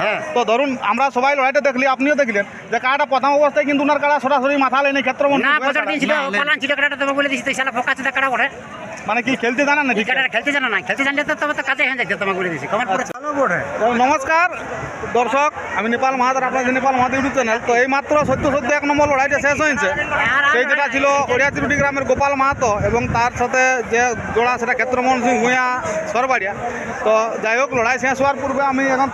হ্যাঁ। তো ধরুন আমরা সবাই লড়াইটা দেখলি আপনিও দেখলেন যে কাড়াটা প্রথম অবস্থায় কিন্তু উনার কাড়া সরাসরি মাথা লেনি ক্ষেত্র না বছর দিন ছিল পালান ছিল কাটা তোমাকে বলে দিছি শালা ফোকা চুদা কাটা ওঠে মানে কি খেলতে জানা না কাটা খেলতে জানো না খেলতে জানলে তো তবে তো কাজে হয়ে যাচ্ছে তোমাকে বলে দিছি নমস্কার দর্শক আমি নেপাল মাহাতার আপনাদের নেপাল মাহাত ইউটিউব চ্যানেল তো এই মাত্র সত্য সত্য এক নম্বর লড়াইটা শেষ হয়েছে। সেই যেটা ছিল ওড়িয়া ওড়িয়াতিরুটি গ্রামের গোপাল মাহাতো এবং তার সাথে যে জোড়া সেটা ক্ষেত্রমোহন সিং ভূঁয়া সরবাড়িয়া। তো যাই হোক লড়াই শেষ হওয়ার পূর্বে আমি এখন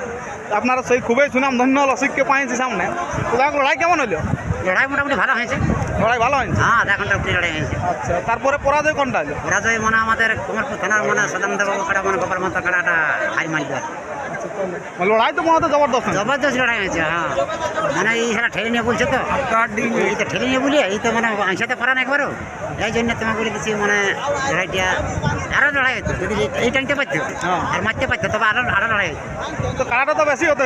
আপনারা সেই খুবই সুনাম ধন্য লসিককে পাইছি সামনে। তো লড়াই কেমন হলো? লড়াই মোটামুটি ভালো হয়েছে। লড়াই ভালো হয়েছে হ্যাঁ আধা ঘণ্টা অব্দি লড়াই হয়েছে। আচ্ছা তারপরে পরাজয় কোনটা হলো? পরাজয় মানে আমাদের কুমারপুর থানার মানে সদানন্দ বাবু কাটা মানে গোপাল মাতা কাটাটা হাই মারি দেওয়া। লড়াই তো মহাতে জবরদস্ত। জবরদস্ত লড়াই হয়েছে হ্যাঁ। মানে এই সারা ঠেলে নিয়ে বলছে তো? এই তো ঠেলে নিয়ে বলি এই তো মানে আইসাতে পারা না একবারও। এই জন্য তোমাকে বলে দিচ্ছি মানে লড়াইটা আরও লড়াই হতো যদি এই টাইমতে পারতো হ্যাঁ। আর মারতে পারতো তবে আরও আরও লড়াই হতো তো কাড়াটা তো বেশি হতো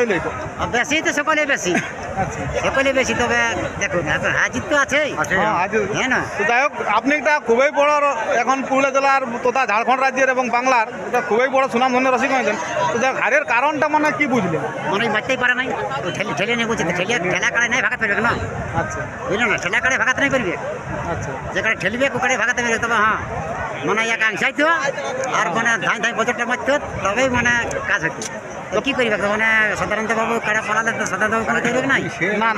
বেশি তো সকলে বেশি। আচ্ছা। সকলে বেশি তবে দেখুন এত হাজির তো আছেই। হ্যাঁ, হ্যাঁ না? তো যাই হোক আপনি একটা খুবই বড় এখন পুরুলিয়া জেলার তথা ঝাড়খণ্ড রাজ্যের এবং বাংলার একটা খুবই বড় সুনাম ধন্য রসিক হয়েছেন। তো যাই হারের কারণটা মানে কি বুঝলেন? মনে হয় মারতেই পারে নাই। তো ঠেলে ঠেলে নিয়ে বলছে ঠেলে ঠেলা কাড়ে নাই ভাগাতে পারবে না। আচ্ছা। বুঝলো না? ঠেলা কাড়ে ভাগাতে নাই পারবে। আচ্ছা। যেখানে ঠেলবে ওখানে ভাগাতে পারবে তবে হ্যাঁ। মানে এক আংসাইতো আর মানে ধান ধান বছরটা মারতো তবেই মানে কাজ হতো তো কি করিবে মানে সাধারণত বাবু কাড়া পালালে তো সাধারণত কোনো নাই।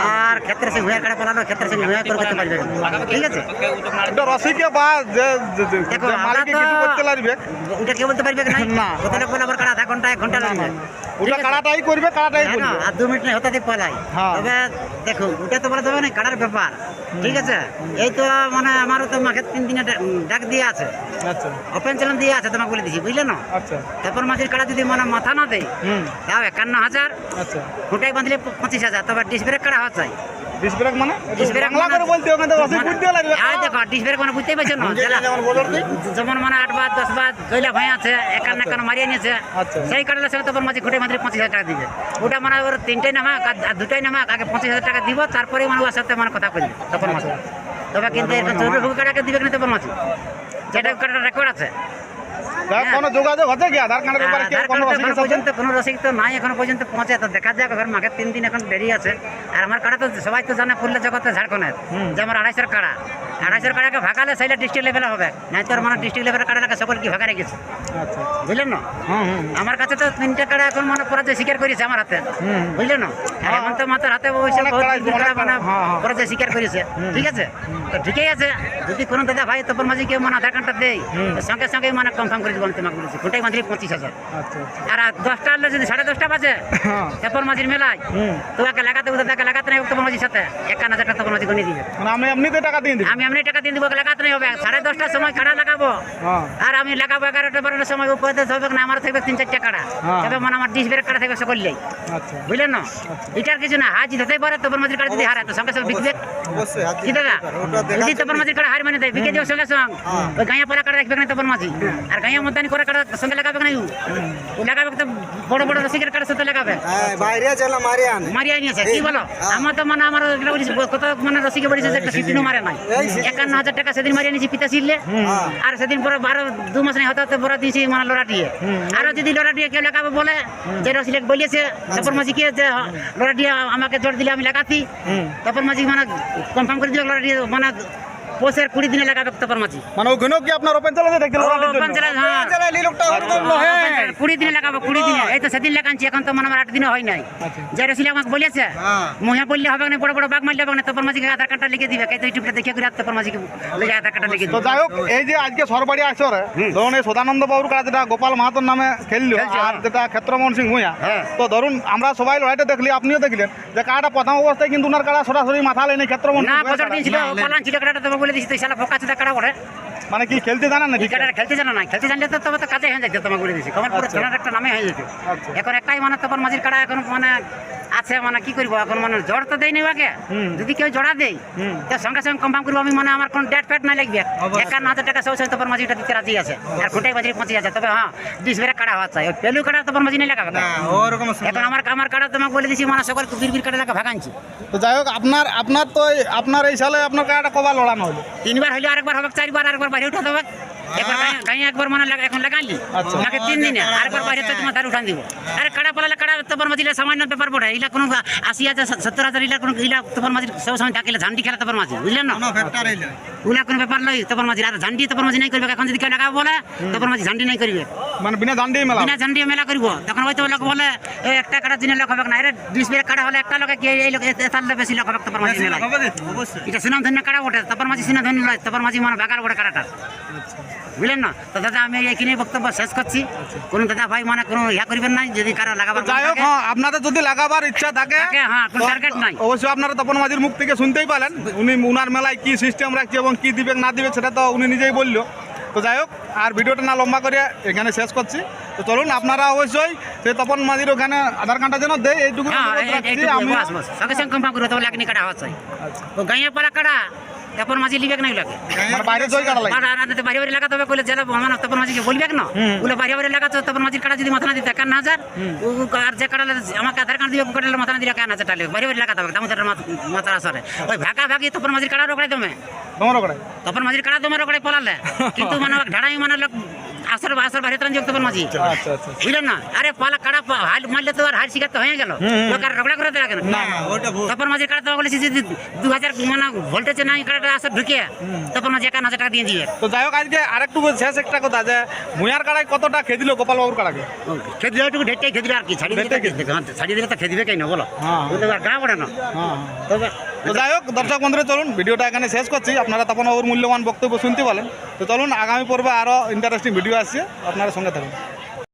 আর ক্ষেত্রে সে হুয়া কাড়া পালালো ক্ষেত্রে সে হুয়া করে করতে পারবে। ঠিক আছে? রসিকে বা যে যে- যে- দেখো, মালিকে কিছু করতে লাগবে ওটা কে বলতে পারবে না। লোক বলে আবার কাড়া আধা ঘণ্টা এক ঘণ্টা লাগবে। ওটা কাড়াটাই করবে কাড়াটাই করবে। আর দু মিনিট নেই হতে পালাই। হ্যাঁ। তবে দেখো ওটা তো বলে দেবে না কাটার ব্যাপার। ঠিক আছে? এই তো মানে আমারও তো মাকে তিন দিনে ডাক দিয়ে আছে। আচ্ছা। ওপেন চ্যালেঞ্জ দিয়ে আছে তোমাকে বলে দিছি বুঝলে না? আচ্ছা। তারপর মাঝির কাড়া যদি মানে মাথা না দেয় হুম। তাও একান্ন হাজার। আচ্ছা। ফুটাই বাঁধলে পঁচিশ হাজার তবে ডিস ব্রেক কাটা হওয়া চাই মানে? ডিস বাংলা করে বলতে ওখানে তো রসিক বুঝতে লাগবে দেখো মানে বুঝতেই পারছ না? যেমন মানে আট বার দশ বার জয়লা ভাই আছে একান্ন একান্ন মারিয়ে নিয়েছে। আচ্ছা। সেই কাটালে তখন মাঝে খুঁটে মাত্র পঁচিশ হাজার টাকা দিবে। ওটা মানে ওর তিনটাই নামাক আর দুটাই নামাক আগে পঁচিশ হাজার টাকা দিব তারপরে মানে ওর সাথে মানে কথা বলবে তখন মাসে তবে কিন্তু এরকম দিবে কিন্তু তখন মাসে যেটা রেকর্ড আছে। কোনো যোগাযোগ হচ্ছে কি? আধার কার্ডের ব্যাপারে কেউ কোনো এখনও সাথে পর্যন্ত কোনো রসিদ তো নাই এখনও পর্যন্ত পৌঁছে তো দেখা যাক মাঘের তিন দিন এখন দেরি আছে। আর আমার কাড়া তো সবাই তো জানে পুরুলিয়া জগতে ঝাড়খণ্ডের যে আমার আড়াইশোর কাড়া। আড়াইশোর কাড়াকে ভাগালে ডিস্ট্রিক্ট লেভেলে হবে। তোর মানে ডিস্ট্রিক্ট লেভেলের কাড়াটাকে সকল কি ভাগারে গেছে? আচ্ছা বুঝলেন না? আমার কাছে তো তিনটে কাড়া এখন মানে পরাজয় স্বীকার করেছে আমার হাতে। বুঝলেন না? হেমন্ত মাতার হাতে অনেক মানে হ্যাঁ, হ্যাঁ। পরাজয় স্বীকার করেছে। ঠিক আছে? তো ঠিকই আছে। যদি কোনো দাদা ভাই তপন মাঝিকে মানে আধার কার্ডটা দেয় সঙ্গে সঙ্গে মানে কনফার্ম করে দিব পঁচিশ হাজার। আচ্ছা আচ্ছা। আর দশটা আনলে যদি সাড়ে দশটা বাজে হ্যাঁ। তপন মাঝির মেলায়। তোমাকে লাগাতে তাকে লাগাতে নেই তপন মাঝির সাথে। একান্ন হাজার টাকা তপন মাঝি গণিয়ে দিবে। মানে আমি এমনিতে টাকা দিয়ে আমি এমনি টাকা দিয়ে দিব লাগাতে নেই হবে। সাড়ে দশটার সময় কাড়া লাগাবো। হ্যাঁ। আর আমি লাগাবো এগারোটা বারোটার সময় উপদেশ হবে না আমার থাকবে তিন চারটা কাড়া। হ্যাঁ। তবে মানে আমার ডিস ব্রেক কাড়া থাকবে সকলেই। আচ্ছা। বুঝলেন না? এটার কিছু না হাজ দিতেই পারে তপন মাঝির কাড়া যদি হারায় তো সঙ্গে সঙ্গে বিকবে। কি দাদা? যদি তপন মাঝির কাড়া হার মানে দেয় বিকে দিও সঙ্গে সঙ্গে। ওই গাঁয়া পরা কাড়া রাখবে না তপন মাঝি? আর গাঁয়া মতানি করে কাড়া সঙ্গে লাগাবে না লাগাবে তো বড় বড় রসিকের কাড়ার সাথে লাগাবে। হ্যাঁ, বাইরে চলো মারি আনে নিয়েছে কি বলো? আমার তো মানে আমার কত মানে রসিকে বলেছে যে একটা সিটিনও মারে নাই। একান্ন হাজার টাকা সেদিন মারিয়ে নিয়েছি পিতা ছিললে আর সেদিন পরে বারো দু মাস নেই হতে বড় দিয়েছি মানে লড়াটিয়ে। আরও যদি লড়াটিয়ে কেউ লাগাবে বলে যে রসিলেক বলিয়েছে তারপর মাঝিকে যে লড়াটিয়ে আমাকে জোর দিলে আমি লাগাতি। তারপর মাঝি মানে কনফার্ম করে দিল লড়াটিয়ে মানে পোষের কুড়ি দিনে লাগাবে তারপর মাঝি মানে ওখানেও কি আপনার ওপেন চালাতে দেখতে জন্য? হ্যাঁ। হ্যাঁ, কুড়ি দিনে লাগাবো কুড়ি দিনে এই তো সেদিন লাগাচ্ছি এখন তো মানে আমার আট দিনে হয় নাই আচ্ছা। যে রসিলে আমাকে বলেছে হ্যাঁ। মুহে বললে হবে না বড় বড় বাঘ মারলে হবে না তপন মাঝিকে আধার কার্ডটা লিখে দিবে কিন্তু ইউটিউবটা দেখে করে তপন মাঝিকে লিখে আধার কার্ডটা লিখে তো দিবে যাই হোক এই যে আজকে সরবাড়ি আসরে ধরুন এই সদানন্দ বাবুর কাছে যেটা গোপাল মাহাতোর নামে খেললো আর। যেটা ক্ষেত্রমোহন সিং ভূঁয়া। তো ধরুন আমরা সবাই লড়াইটা দেখলি আপনিও দেখলেন যে কাটা প্রথম অবস্থায় কিন্তু উনার কাটা সরাসরি মাথা লেনে ক্ষেত্রমোহন না বছর দিন ছিল পালান ছিল কাটা তোমাকে বলে দিছি তুই শালা ফোকা চুদা কাটা ওঠে মানে কি খেলতে জানা না কাটা খেলতে জানা না খেলতে জানলে তো তবে তো কাজে হয়ে যাচ্ছে তোমাকে বলে দিছি। কমেন্ট পুরো খেলার একটা নামে হয়ে যেত। আচ্ছা। এখন একটাই মানে তোমার মাঝির কাড়া এখন মানে আছে মানে কি করব এখন মানে জ্বর তো দেয়নি হুম। যদি কেউ জড়া দেয়। তো সঙ্গে সঙ্গে কনফার্ম করব আমি মানে আমার কোনো ডেট ফেট না লাগবে। একান্ন হাজার টাকা সব সময় তপন মাঝিটা দিতে রাজি আছে আর খুঁটাই মাঝি পঁচিশ হাজার তবে হ্যাঁ ডিস বেড়ে কাটা হওয়া চাই। পেলু কাটা তপন মাঝি নেই লাগাবে এখন আমার আমার কাটা তোমাকে বলে দিছি মানে সকল বীর বীর কাটা লাগা ভাগানছি তো যাই হোক আপনার আপনার তো আপনার এই সালে আপনার কাটা কবার লড়ানো হলো তিনবার হইলে আরেকবার হবে চারবার আরেকবার বাইরে উঠাতে হবে একবার গায়ে একবার মানে লাগা- এখন লাগালি আচ্ছা। নাকি তিন দিনে আরেকবার বাইরে তো তোমার তার উঠান দিব আরে কাড়া পালালে কাড়া তোমার মাঝে সামান্য ব্যাপার পড়ে ইলা কোনো আশি হাজার সত্তর হাজার ইলা কোনো ইলা তোমার মাঝে সব সময় ডাকিলে ঝান্ডি খেলা তোমার মাঝে বুঝলেন না? ওলা কোনো ব্যাপার নয় তোমার মাঝে আর ঝান্ডি তোমার মাঝে নাই করবে এখন যদি কেউ লাগাবো বলে তোমার মাঝে ঝান্ডি নাই করবে। মানে বিনা দান্ডেই মেলা? বিনা ঝান্ডি মেলা করব। তখন হয়তো লোক বলে এই একটা কাটা দিনে লোক হবে না এর বিশ বের কাটা হলে একটা লোকে কে এই লোক তাহলে বেশি লোক হবে তোমার মাঝে মেলা অবশ্যই। এটা সুনাম ধন্য কাটা ওঠে তারপর মাঝে সুনাম ধন্য লয় তারপর মাঝে মানে বাগার ওঠে কাটাটা। বুঝলেন না? তো দাদা আমি এইখানে বক্তব্য শেষ করছি। কোন দাদা ভাই মানে কোনো ইয়া করবেন না যদি কারও লাগাবার যাই হোক হ্যাঁ আপনাদের যদি লাগাবার ইচ্ছা থাকে হ্যাঁ, কোনো target নাই। অবশ্যই আপনারা তপন মাঝির মুখ থেকে শুনতেই পেলেন উনি উনার মেলায় কি সিস্টেম রাখছে এবং কি দিবে না দিবে সেটা তো উনি নিজেই বলল। তো যাই হোক আর ভিডিওটা না লম্বা করে এখানে শেষ করছি। তো চলুন আপনারা অবশ্যই সেই তপন মাঝির ওখানে আধার কার্ডটা যেন দেয় এইটুকু হ্যাঁ সঙ্গে সঙ্গে করে তবে লাগনি হচ্ছে। গাঁয়ে পালা কাটা। তারপর মাঝে লিবে না লাগে। মানে বাইরে জয় কাটা লাগে। আর বাইরে বাড়ি লাগাতে হবে কইলে জেলা মানে তখন মাঝিকে বলবে না? বলে বাইরে বাইরে লাগা তো তারপর মাঝির কাটা যদি মাথা না দিতে একান্ন হাজার ও আর যে কাটালে আমাকে আধার কার্ড দিবে কাটালে মাথা না দিলে কান হাজার টাকা বাইরে বাইরে লাগা তবে আমাদের মাথা আসরে। ওই ভাগা ভাগি তারপর মাঝির কাটা রোকড়াই তুমি তোমার ওখানে তারপর মাঝির কাটা তোমার রোকড়াই পলালে? কিন্তু মানে ঢাড়াই মানে লোক আসর আসর বাইরে ত্রাণ তখন মাঝি বুঝলেন না? আরে পালা পা- হাল মারলে তো আর হাল শিকার তো হয়ে গেল। লোক রগড়া করে লাগে না ওটা ভুল। তখন মাঝে কাটা বলেছি যদি দু হাজার মানে ভোল্টেজে নাই কাটা আসর ঢুকে তখন মাঝে একান্ন হাজার টাকা দিয়ে দিবে তো যাই হোক আজকে আরেকটু শেষ একটা কথা যে ভুঁয়ার কাড়ায় কতটা খেদিল গোপাল বাবুর কাড়াকে? খেতে দিলে একটু ঢেটটাই খেতে দিবে আর কি ছাড়িয়ে দিলে। হ্যাঁ, ছাড়িয়ে দিলে তো খেতে দিবে কেন বলো। হ্যাঁ। বুঝতে গা পড়ে না। হ্যাঁ। তবে তো যাই হোক, দর্শক বন্ধুরা, চলুন, ভিডিওটা এখানে শেষ করছি। আপনারা তখন ওর মূল্যবান বক্তব্য শুনতে পারেন তো চলুন, আগামী পর্বে আরও ইন্টারেস্টিং ভিডিও আসছে। আপনারা সঙ্গে থাকুন।